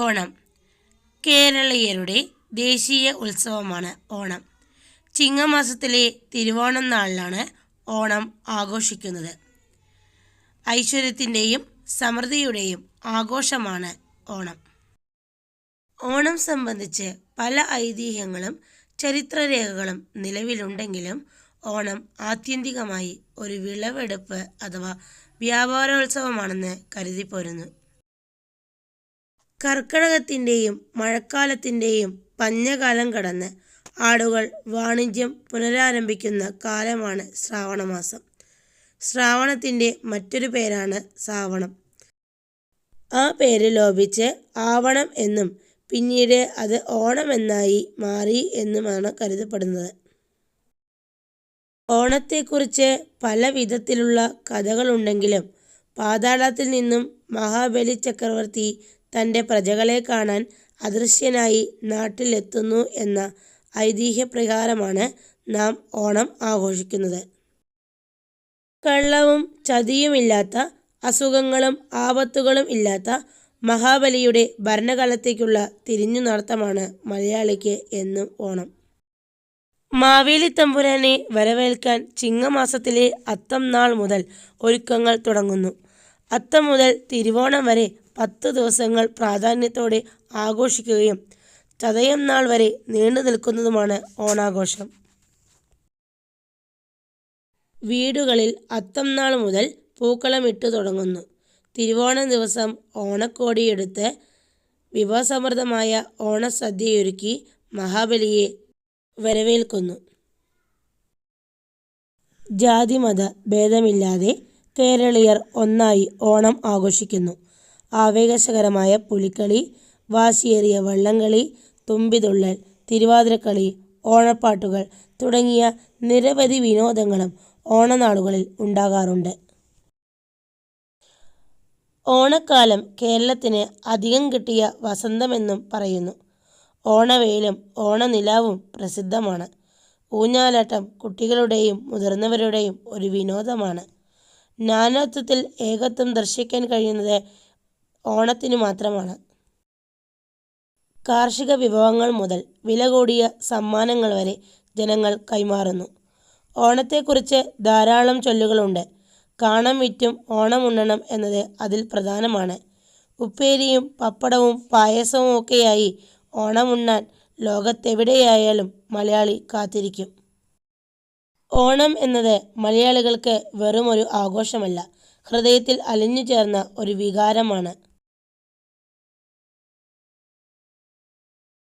ഓണം. കേരളീയരുടെ ദേശീയ ഉത്സവമാണ് ഓണം. ചിങ്ങമാസത്തിലെ തിരുവോണം നാളിലാണ് ഓണം ആഘോഷിക്കുന്നത്. ഐശ്വര്യത്തിന്റെയും സമൃദ്ധിയുടെയും ആഘോഷമാണ് ഓണം. ഓണം സംബന്ധിച്ച് പല ഐതിഹ്യങ്ങളും ചരിത്രരേഖകളും നിലവിലുണ്ടെങ്കിലും ഓണം ആത്യന്തികമായി ഒരു വിളവെടുപ്പ് അഥവാ വ്യാപാരോത്സവമാണെന്ന് കരുതിപ്പോരുന്നു. കർക്കിടകത്തിന്റെയും മഴക്കാലത്തിന്റെയും പഞ്ഞകാലം കടന്ന് ആടുകൾ വാണിജ്യം പുനരാരംഭിക്കുന്ന കാലമാണ് ശ്രാവണമാസം. ശ്രാവണത്തിന്റെ മറ്റൊരു പേരാണ് സാവണം. ആ പേര് ലോപിച്ച് ആവണം എന്നും പിന്നീട് അത് ഓണമെന്നായി മാറി എന്നുമാണ് കരുതപ്പെടുന്നത്. ഓണത്തെക്കുറിച്ച് പല വിധത്തിലുള്ള കഥകളുണ്ടെങ്കിലും പാതാളത്തിൽ നിന്നും മഹാബലി ചക്രവർത്തി തന്റെ പ്രജകളെ കാണാൻ അദൃശ്യനായി നാട്ടിലെത്തുന്നു എന്ന ഐതിഹ്യപ്രകാരമാണ് നാം ഓണം ആഘോഷിക്കുന്നത്. കള്ളവും ചതിയുമില്ലാത്ത അസുഖങ്ങളും ആപത്തുകളും ഇല്ലാത്ത മഹാബലിയുടെ ഭരണകാലത്തേക്കുള്ള തിരിഞ്ഞു നടത്തമാണ് മലയാളിക്ക് എന്നും ഓണം. മാവേലി തമ്പുരാനെ വരവേൽക്കാൻ ചിങ്ങമാസത്തിലെ അത്തം നാൾ മുതൽ ഒരുക്കങ്ങൾ തുടങ്ങുന്നു. അത്തം മുതൽ തിരുവോണം വരെ പത്ത് ദിവസങ്ങൾ പ്രാധാന്യത്തോടെ ആഘോഷിക്കുകയും ചതയം നാൾ വരെ നീണ്ടു നിൽക്കുന്നതുമാണ് ഓണാഘോഷം. വീടുകളിൽ അത്തം നാൾ മുതൽ പൂക്കളമിട്ട് തുടങ്ങുന്നു. തിരുവോണം ദിവസം ഓണക്കോടിയെടുത്ത് വിഭവസമൃദ്ധമായ ഓണസദ്യയൊരുക്കി മഹാബലിയെ വരവേൽക്കുന്നു. ജാതിമത ഭേദമില്ലാതെ കേരളീയർ ഒന്നായി ഓണം ആഘോഷിക്കുന്നു. ആവേശകരമായ പുലിക്കളി വാശിയേറിയ വള്ളംകളി തുമ്പിതുള്ളൽ തിരുവാതിരക്കളി ഓണപ്പാട്ടുകൾ തുടങ്ങിയ നിരവധി വിനോദങ്ങളും ഓണനാളുകളിൽ ഉണ്ടാകാറുണ്ട്. ഓണക്കാലം കേരളത്തിന് അധികം കിട്ടിയ വസന്തമെന്നും പറയുന്നു. ഓണവെയിലും ഓണനിലാവും പ്രസിദ്ധമാണ്. ഊഞ്ഞാലാട്ടം കുട്ടികളുടെയും മുതിർന്നവരുടെയും ഒരു വിനോദമാണ്. നാനാത്വത്തിൽ ഏകത്വം ദർശിക്കാൻ കഴിയുന്നത് ഓണത്തിന് മാത്രമാണ്. കാർഷിക വിഭവങ്ങൾ മുതൽ വില കൂടിയ സമ്മാനങ്ങൾ വരെ ജനങ്ങൾ കൈമാറുന്നു. ഓണത്തെക്കുറിച്ച് ധാരാളം ചൊല്ലുകളുണ്ട്. കാണം വിറ്റും ഉണ്ണണം എന്നത് അതിൽ പ്രധാനമാണ്. ഉപ്പേരിയും പപ്പടവും പായസവും ഒക്കെയായി ഓണമുണ്ണാൻ ലോകത്തെവിടെയായാലും മലയാളി കാത്തിരിക്കും. ഓണം എന്നത് മലയാളികൾക്ക് വെറുമൊരു ആഘോഷമല്ല. ഹൃദയത്തിൽ അലിഞ്ഞു ചേർന്ന ഒരു വികാരമാണ്.